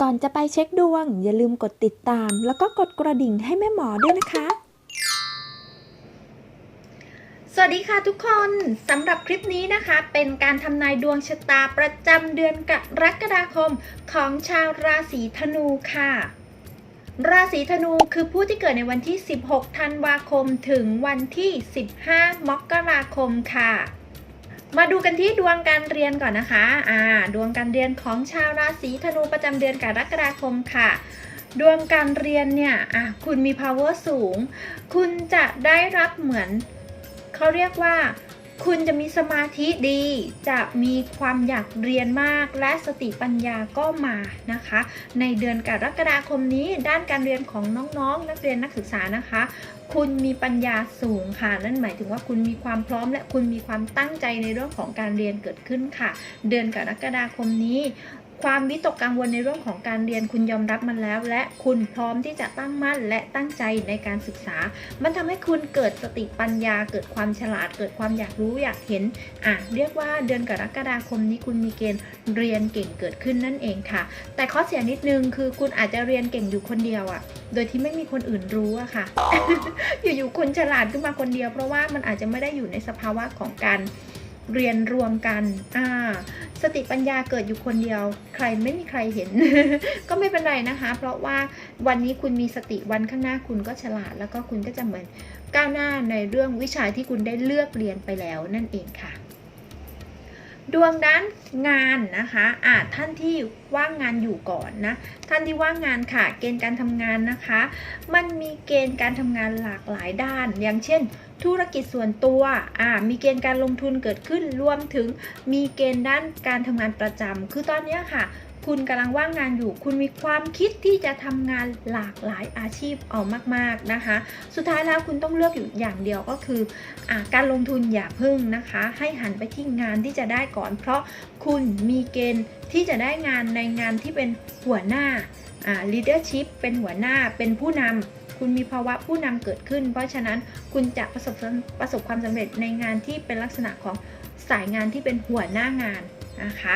ก่อนจะไปเช็คดวง อย่าลืมกดติดตาม แล้วก็กดกระดิ่งให้แม่หมอด้วยนะคะ สวัสดีค่ะทุกคนสำหรับคลิปนี้นะคะ เป็นการทำนายดวงชะตาประจำเดือนกรกฎาคมของชาวราศีธนูค่ะ ราศีธนูคือผู้ที่เกิดในวันที่ 16 ธันวาคมถึงวันที่ 15 มกราคมค่ะ มาดูกันที่ดวงการเรียนก่อนนะคะ อ่า ดวงการเรียนของชาวราศีธนูประจำเดือนกรกฎาคมค่ะ ดวงการเรียนเนี่ยอะคุณมี power สูง คุณจะได้รับเหมือน เขาเรียกว่า คุณจะมีสมาธิดี จะมีความอยากเรียนมาก และสติปัญญาก็มานะคะ ในเดือนกรกฎาคมนี้ ด้านการเรียนของน้องๆนักเรียนนักศึกษานะคะ คุณมีปัญญาสูงค่ะ นั่นหมายถึงว่าคุณมีความพร้อมและคุณมีความตั้งใจในเรื่องของการเรียนเกิดขึ้นค่ะ เดือนกรกฎาคมนี้ ความวิตกกังวลในเรื่องของการเรียนคุณยอมรับมันแล้ว และคุณพร้อมที่จะตั้งมั่นและตั้งใจในการศึกษา มันทำให้คุณเกิดสติปัญญา เกิดความฉลาด เกิดความอยากรู้อยากเห็นอะเรียกว่าเดือนกรกฎาคมนี้คุณมีเกณฑ์เรียนเก่งเกิดขึ้นนั่นเองค่ะ แต่ข้อเสียนิดนึงคือคุณอาจจะเรียนเก่งอยู่คนเดียวอะ่ะ โดยที่ไม่มีคนอื่นรู้อะค่ะ อยู่ๆคุณฉลาดขึ้นมาคนเดียว เพราะว่ามันอาจจะไม่ได้อยู่ในสภาวะของการ เรียนรวมกันอ่าสติปัญญาเกิดอยู่คนเดียว ใครไม่มีใครเห็น ก็ไม่เป็นไรนะคะ เพราะว่าวันนี้คุณมีสติวันข้างหน้าคุณก็ฉลาด แล้วก็คุณก็จะเหมือนก้าวหน้าในเรื่องวิชาที่คุณได้เลือกเรียนไปแล้วนั่นเองค่ะดวงด้านงานนะคะอาจท่านที่ว่างงานอยู่ก่อนนะ ท่านที่ว่างงานค่ะ เกณฑ์การทำงานนะคะ มันมีเกณฑ์การทำงานหลากหลายด้าน อย่างเช่น ธุรกิจส่วนตัวอ่ามีเกณฑ์การลงทุนเกิดขึ้น รวมถึงมีเกณฑ์ด้านการทำงานประจำคือตอนนี้ค่ะ คุณกำลังว่างงานอยู่ คุณมีความคิดที่จะทำงานหลากหลายอาชีพเอามาก ๆนะคะ สุดท้ายแล้วคุณต้องเลือกอยู่อย่างเดียวก็คืออการลงทุนอย่าพึ่งนะคะ ให้หันไปที่งานที่จะได้ก่อน เพราะคุณมีเกณฑ์ที่จะได้งานในงานที่เป็นหัวหน้าอ่า leadership เป็นหัวหน้าเป็นผู้นำ คุณมีภาวะผู้นำเกิดขึ้น เพราะฉะนั้นคุณจะประสบประสบความสำเร็จในงานที่เป็นลักษณะของสายงานที่เป็นหัวหน้างานนะคะ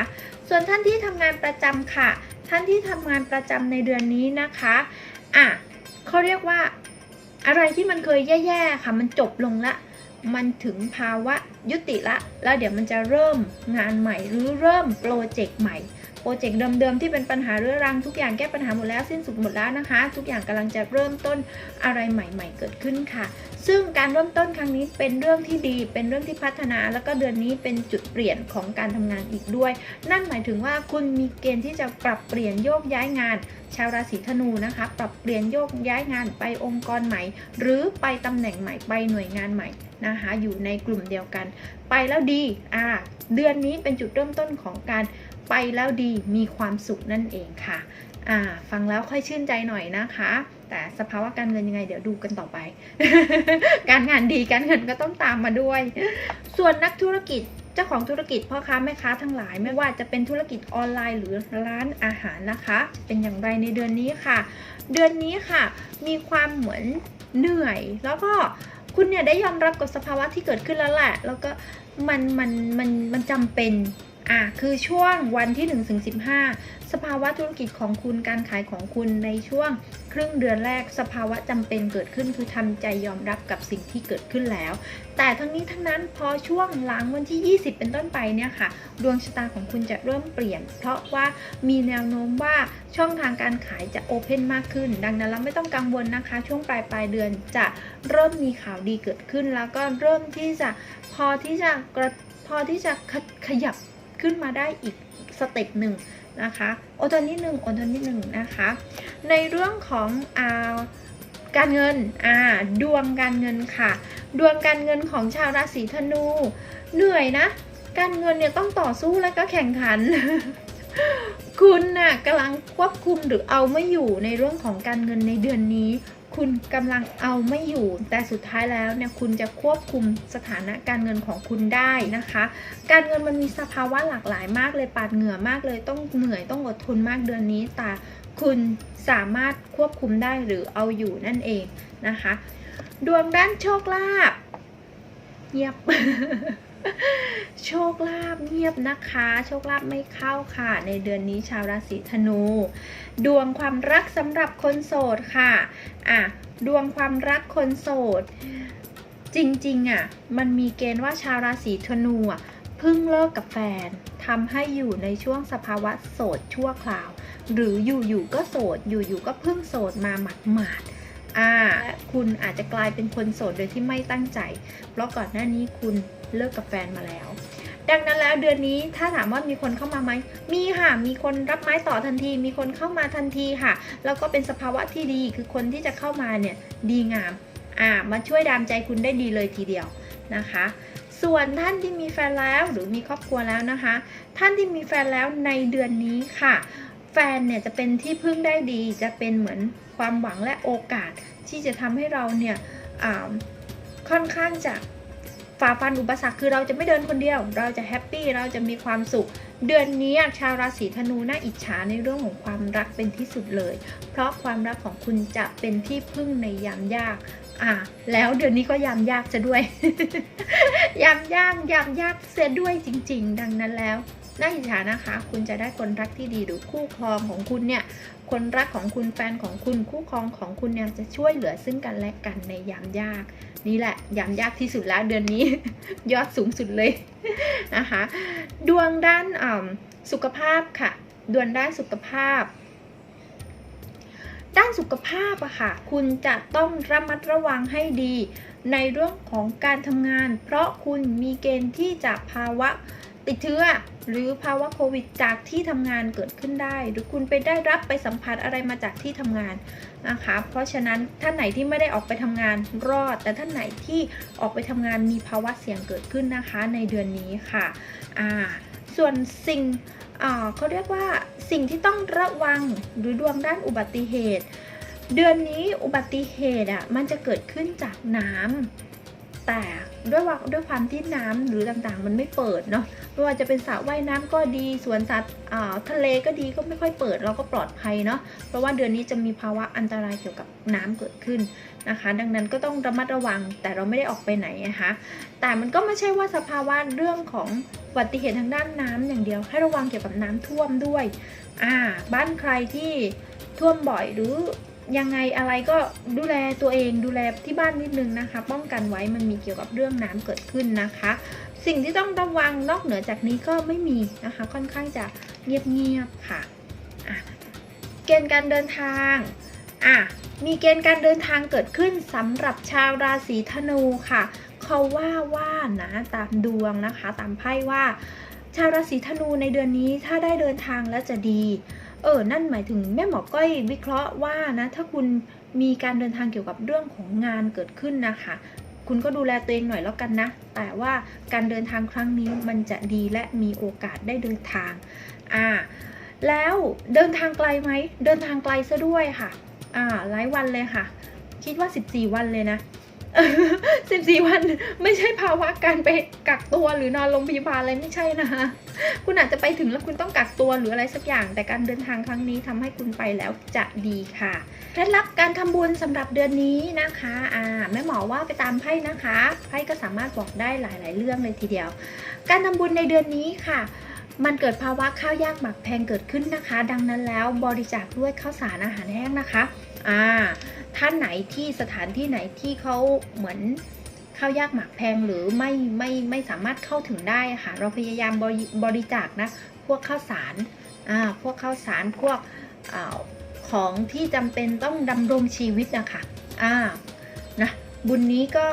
ส่วนท่านที่ทำงานประจำค่ะ ท่านที่ทำงานประจำในเดือนนี้นะคะอะเขาเรียกว่าอะไรที่มันเคยแย่ๆค่ะมันจบลงละมันถึงภาวะยุติละ แล้วเดี๋ยวมันจะเริ่มงานใหม่หรือเริ่มโปรเจกต์ใหม่ รเจกต์เดิมๆที่เป็นปัญหาเรื้อรังทุกอย่างแก้ปัญหาหมดแล้วสิ้นสุดหมดแล้วนะคะ ทุกอย่างกำลังจะเริ่มต้นอะไรใหม่ ๆ เกิดขึ้นค่ะ ซึ่งการเริ่มต้นครั้งนี้เป็นเรื่องที่ดี เป็นเรื่องที่พัฒนา แล้วก็เดือนนี้เป็นจุดเปลี่ยนของการทำงานอีกด้วย นั่นหมายถึงว่าคุณมีเกณฑ์ที่จะปรับเปลี่ยนโยกย้ายงาน ชาวราศีธนูนะคะ ปรับเปลี่ยนโยกย้ายงานไปองค์กรใหม่ หรือไปตำแหน่งใหม่ไปหน่วยงานใหม่นะคะอยู่ในกลุ่มเดียวกัน ไปแล้วดีอ่าเดือนนี้เป็นจุดเริ่มต้นของการ ไปแล้วดีมีความสุขนั่นเองค่ะอ่าฟังแล้วค่อยชื่นใจหน่อยนะคะ แต่สภาวะการเงินยังไง เดี๋ยวดูกันต่อไป การงานดีการเงินก็ต้องตามมาด้วย ส่วนนักธุรกิจเจ้าของธุรกิจพ่อค้าแม่ค้าทั้งหลาย ไม่ว่าจะเป็นธุรกิจออนไลน์หรือร้านอาหารนะคะ เป็นอย่างไรในเดือนนี้ค่ะ เดือนนี้ค่ะ มีความเหมือนเหนื่อย แล้วก็คุณเนี่ยได้ยอมรับกับสภาวะที่เกิดขึ้นแล้วแหละ แล้วก็มันมันมันมันจำเป็น อะคือช่วงวันที่1ถึง15 สภาวะธุรกิจของคุณการขายของคุณในช่วงครึ่งเดือนแรก สภาวะจำเป็นเกิดขึ้นคือทำใจยอมรับกับสิ่งที่เกิดขึ้นแล้ว แต่ทั้งนี้ทั้งนั้นพอช่วงหลังวันที่ 20 เป็นต้นไปเนี่ยค่ะ ดวงชะตาของคุณจะเริ่มเปลี่ยน เพราะว่ามีแนวโน้มว่าช่องทางการขายจะโอเพนมากขึ้น ดังนั้นเราไม่ต้องกังวลนะคะ ช่วงปลายปลายเดือนจะเริ่มมีข่าวดีเกิดขึ้น แล้วก็เริ่มที่จะพอที่จะกระพอที่จะขขยับ ขึ้นมาได้อีกสเต็ปหนึ่งนะคะอดทนนิดหนึ่งอดทนนิดหนึ่งนะคะ ในเรื่องของอ่าการเงินอ่าดวงการเงินค่ะ ดวงการเงินของชาวราศีธนู เหนื่อยนะ การเงินเนี่ยต้องต่อสู้แล้วก็แข่งขัน คุณน่ะกำลังควบคุมหรือเอาไม่อยู่ในเรื่องของการเงินในเดือนนี้ คุณกำลังเอาไม่อยู่ แต่สุดท้ายแล้วเนี่ยคุณจะควบคุมสถานะการเงินของคุณได้นะคะ การเงินมันมีสภาวะหลากหลายมากเลยปาดเหงื่อมากเลยต้องเหนื่อยต้องอดทนมากเดือนนี้ แต่คุณสามารถควบคุมได้หรือเอาอยู่นั่นเองนะคะ ดวงด้านโชคลาภเงียบ โชคลาภเงียบนะคะ โชคลาภไม่เข้าค่ะ ในเดือนนี้ชาวราศีธนู ดวงความรักสำหรับคนโสดค่ะอะดวงความรักคนโสด จริงๆอะมันมีเกณฑ์ว่าชาวราศีธนูอะเพิ่งเลิกกับแฟนทำให้อยู่ในช่วงสภาวะโสดชั่วคราว หรืออยู่ๆก็โสดอยู่ๆก็เพิ่งโสดมาหมาดๆ อ่าและคุณอาจจะกลายเป็นคนโสดโดยที่ไม่ตั้งใจ เพราะก่อนหน้านี้คุณเลิกกับแฟนมาแล้ว ดังนั้นแล้วเดือนนี้ถ้าถามว่ามีคนเข้ามาไหม มีค่ะ มีคนรับไม้ต่อทันที มีคนเข้ามาทันทีค่ะ แล้วก็เป็นสภาวะที่ดี คือคนที่จะเข้ามาเนี่ยดีงาม อ่า มาช่วยดามใจคุณได้ดีเลยทีเดียวนะคะ ส่วนท่านที่มีแฟนแล้วหรือมีครอบครัวแล้วนะคะ ท่านที่มีแฟนแล้วในเดือนนี้ค่ะ แฟนเนี่ยจะเป็นที่พึ่งได้ดี จะเป็นเหมือน ความหวังและโอกาสที่จะทำให้เราเนี่ยค่อนข้างจะฝ่าฟันอุปสรรคคือเราจะไม่เดินคนเดียว เราจะแฮปปี้เราจะมีความสุข เดือนนี้ชาวราศีธนูน่าอิจฉาในเรื่องของความรักเป็นที่สุดเลย เพราะความรักของคุณจะเป็นที่พึ่งในยามยากอ่าแล้วเดือนนี้ก็ยามยากจะด้วย ยามยากยามยากเสียด้วยจริง ๆ ดังนั้นแล้ว น่าอิจฉานะคะ คุณจะได้คนรักที่ดีหรือคู่ครองของคุณเนี่ย คนรักของคุณแฟนของคุณคู่ครองของคุณเนี่ยจะช่วยเหลือซึ่งกันและกันในยามยาก นี่แหละยามยากที่สุดแล้วเดือนนี้ ยอดสูงสุดเลยนะคะ ดวงด้านสุขภาพค่ะ ดวงด้านสุขภาพด้านสุขภาพอะค่ะ คุณจะต้องระมัดระวังให้ดี ในเรื่องของการทำงาน เพราะคุณมีเกณฑ์ที่จะภาวะ ติดเชื้อ หรือภาวะโควิดจากที่ทำงานเกิดขึ้นได้ หรือคุณไปได้รับไปสัมผัสอะไรมาจากที่ทำงานนะคะ เพราะฉะนั้นท่านไหนที่ไม่ได้ออกไปทำงานรอด แต่ท่านไหนที่ออกไปทำงานมีภาวะเสี่ยงเกิดขึ้นนะคะในเดือนนี้ค่ะอ่าส่วนสิ่งเขาเรียกว่าสิ่งที่ต้องระวังหรือดวงด้านอุบัติเหตุ เดือนนี้อุบัติเหตุอะมันจะเกิดขึ้นจากน้ำแต่ ด้วยว่าด้วยความที่น้ำหรือต่างๆ มันไม่เปิดเนาะไม่ว่าจะเป็นสระว่ายน้ำก็ดีสวนสัตว์อ่าทะเลก็ดีก็ไม่ค่อยเปิดเราก็ปลอดภัยเนาะเพราะว่าเดือนนี้จะมีภาวะอันตรายเกี่ยวกับน้ำเกิดขึ้นนะคะ ดังนั้นก็ต้องระมัดระวังแต่เราไม่ได้ออกไปไหนนะคะแต่มันก็ไม่ใช่ว่าสภาวะเรื่องของอุบัติเหตุทางด้านน้ำอย่างเดียว ให้ระวังเกี่ยวกับน้ำท่วมด้วยอ่าบ้านใครที่ท่วมบ่อยหรือ ยังไงอะไรก็ดูแลตัวเองดูแลที่บ้านนิดนึงนะคะ ป้องกันไว้มันมีเกี่ยวกับเรื่องน้ำเกิดขึ้นนะคะ สิ่งที่ต้องระวังนอกเหนือจากนี้ก็ไม่มีนะคะ ค่อนข้างจะเงียบๆค่ะะเกณฑ์การเดินทางอะมีเกณฑ์การเดินทางเกิดขึ้นสำหรับชาวราศีธนูค่ะเขาว่าว่านะตามดวงนะคะ ตามไพ่ว่า ชาวราศีธนูในเดือนนี้ถ้าได้เดินทางแล้วจะดี ออ นั่นหมายถึงแม่หมอก้อยวิเคราะห์ว่านะถ้าคุณมีการเดินทางเกี่ยวกับเรื่องของงานเกิดขึ้นนะคะ คุณก็ดูแลตัวเองหน่อยแล้วกันนะ แต่ว่าการเดินทางครั้งนี้มันจะดีและมีโอกาสได้เดินทางอ่าแล้วเดินทางไกลไหม เดินทางไกลซะด้วยค่ะอ่าหลายวันเลยค่ะ คิดว่า 14 วันเลยนะ 14วันไม่ใช่ภาวะการไปกักตัวหรือนอนโรงพยาบาลอะไรไม่ใช่นะคะคุณอาจจะไปถึงแล้วคุณต้องกักตัวหรืออะไรสักอย่าง แต่การเดินทางครั้งนี้ทำให้คุณไปแล้วจะดีค่ะเคล็ดลับการทำบุญสำหรับเดือนนี้นะคะอ่าแม่หมอว่าไปตามไพ่นะคะไพ่ก็สามารถบอกได้หลาย ๆ เรื่องเลยทีเดียว การทำบุญในเดือนนี้ค่ะมันเกิดภาวะข้าวยากหมักแพงเกิดขึ้นนะคะ ดังนั้นแล้วบริจาคด้วยข้าวสารอาหารแห้งนะคะ อ่า ท่านไหนที่สถานที่ไหนที่เขาเหมือนข้าวยากหมากแพงหรือไม่ไม่ไม่สามารถเข้าถึงได้ค่ะเราพยายามบริบริจาคนะพวกข้าวสารอ่าพวกข้าวสารพวกอของที่จำเป็นต้องดำรงชีวิตนะคะอ่านะบุญนี้ก็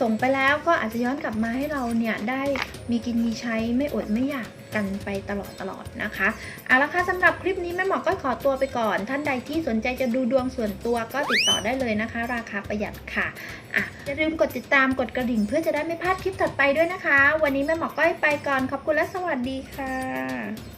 ส่งไปแล้วก็อาจจะย้อนกลับมาให้เราเนี่ยได้มีกินมีใช้ไม่อดไม่อยาก กันไปตลอดตลอดนะคะเอาละค่ะสำหรับคลิปนี้แม่หมอก็ขอตัวไปก่อน ท่านใดที่สนใจจะดูดวงส่วนตัวก็ติดต่อได้เลยนะคะ ราคาประหยัดค่ะอะอย่าลืมกดติดตามกดกระดิ่งเพื่อจะได้ไม่พลาดคลิปถัดไปด้วยนะคะ วันนี้แม่หมอก้อยไปก่อนขอบคุณและสวัสดีค่ะ